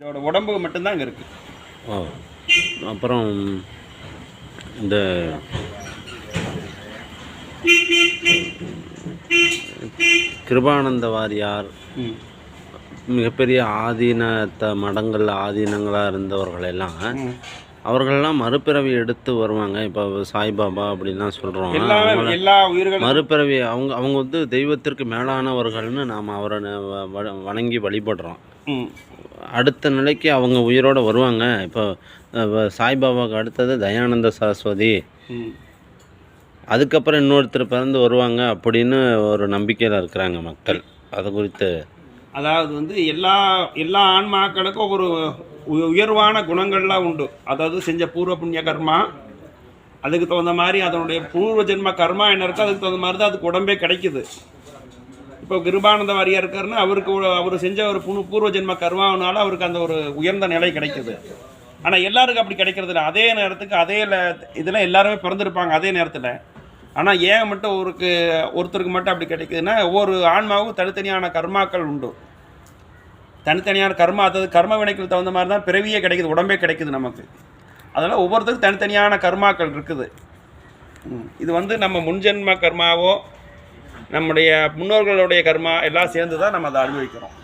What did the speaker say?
இதோட உடம்பு மட்டும்தான் இங்கே இருக்குது அப்புறம் இந்த கிருபானந்த வாரியார் மிகப்பெரிய ஆதீனத்த மடங்கள் ஆதீனங்களாக இருந்தவர்கள் எல்லாம் ம். அவர்களெல்லாம் மறுபிறவி எடுத்து வருவாங்க. இப்போ சாய்பாபா அப்படின்லாம் சொல்கிறோம் மறுபிறவி அவங்க அவங்க வந்து தெய்வத்திற்கு மேலானவர்கள்னு நாம் அவரை வணங்கி வழிபடுறோம். அடுத்த நிலைக்கு அவங்க உயிரோட வருவாங்க. இப்போ சாய்பாபாவுக்கு அடுத்தது தயானந்த சரஸ்வதி. அதுக்கப்புறம் இன்னொருத்தர் பிறந்து வருவாங்க அப்படின்னு ஒரு நம்பிக்கையில் இருக்கிறாங்க மக்கள். அது குறித்து. அதாவது வந்து எல்லா எல்லா ஆன்மாக்களுக்கும் ஒரு உயர்வான குணங்கள்லாம் உண்டு. அதாவது செஞ்ச பூர்வ புண்ணிய கர்மா அதுக்கு தகுந்த மாதிரி அதனுடைய பூர்வ ஜென்ம கர்மா என்ன இருக்கோ அதுக்கு தகுந்த மாதிரி தான் அதுக்கு உடம்பே கிடைக்குது. இப்போ கிருபானந்த வாரியா இருக்காருன்னா அவருக்கு அவர் செஞ்ச ஒரு புனு பூர்வ ஜென்ம கருவாவனால அவருக்கு அந்த ஒரு உயர்ந்த நிலை கிடைக்குது. ஆனால் எல்லாருக்கும் அப்படி கிடைக்கிறது இல்லை அதே நேரத்துக்கு அதே இதெல்லாம் எல்லாருமே பிறந்திருப்பாங்க அதே நேரத்தில். ஆனால் ஏன் மட்டும் ஒருக்கு ஒருத்தருக்கு மட்டும் அப்படி கிடைக்குதுன்னா ஒவ்வொரு ஆன்மாவும் தனித்தனியான கர்மாக்கள் உண்டு. தனித்தனியான கர்மா அதாவது கர்ம வினைக்கு தகுந்த மாதிரி தான் பிறவியே கிடைக்குது உடம்பே கிடைக்குது நமக்கு. அதனால் ஒவ்வொருத்தருக்கும் தனித்தனியான கர்மாக்கள் இருக்குது. இது வந்து நம்ம முன்ஜென்ம கர்மாவோ நம்முடைய முன்னோர்களுடைய கர்மா எல்லாம் சேர்ந்து தான் நம்ம அதை அனுபவிக்கிறோம்.